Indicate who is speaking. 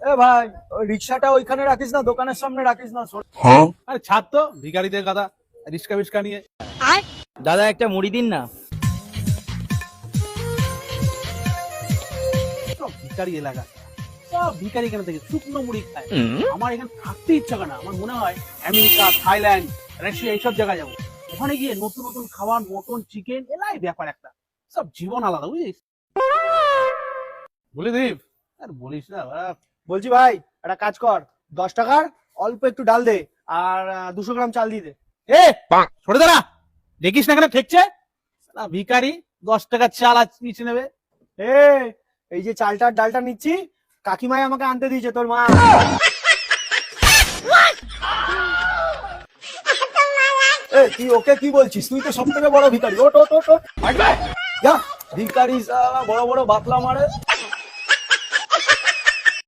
Speaker 1: এ ভাই রিক্সাটা ওইখানে রাখিস না দোকানের সামনে রাখিস না সর-
Speaker 2: আরে ছাড় তো ভিখারিদের কথা রিস্কা ফিস্কা নিয়ে।
Speaker 3: দাদা একটা মুড়ি দিন না।
Speaker 2: ভিখারি এলাকা। ভিখারি এখানে থেকে শুকনো মুড়ি খায়। আমার এখানে থাকতে ইচ্ছা করে না। আমার মনে হয় আমেরিকা থাইল্যান্ড রাশিয়া এইসব জায়গায় যাব। ওখানে গিয়ে নতুন নতুন খাবার মটন চিকেন এলাই ব্যাপার একটা। সব জীবন আলাদা বুঝিস? বলি দীপ আর বলিস না।
Speaker 1: বলছি ভাই একটা কাজ কর। দশ টাকার অল্প একটু ডাল দে আর দুশো গ্রাম চাল দিয়ে দে।
Speaker 2: এ সরে দাঁড়া। দেখিস না এখানে ঠেকছে? ভিখারি দশ টাকা চাল আজ নিচে নেবে।
Speaker 1: এ এই যে চালটার ডালটা নিচ্ছি কাকিমাই আমাকে আনতে দিয়েছে তোর মা। তুই ওকে কি বলছিস? তুই তো সব থেকে বড় ভিখারি। ওট ওট ওট। যা শালা বড় বড় বাতলা মারে।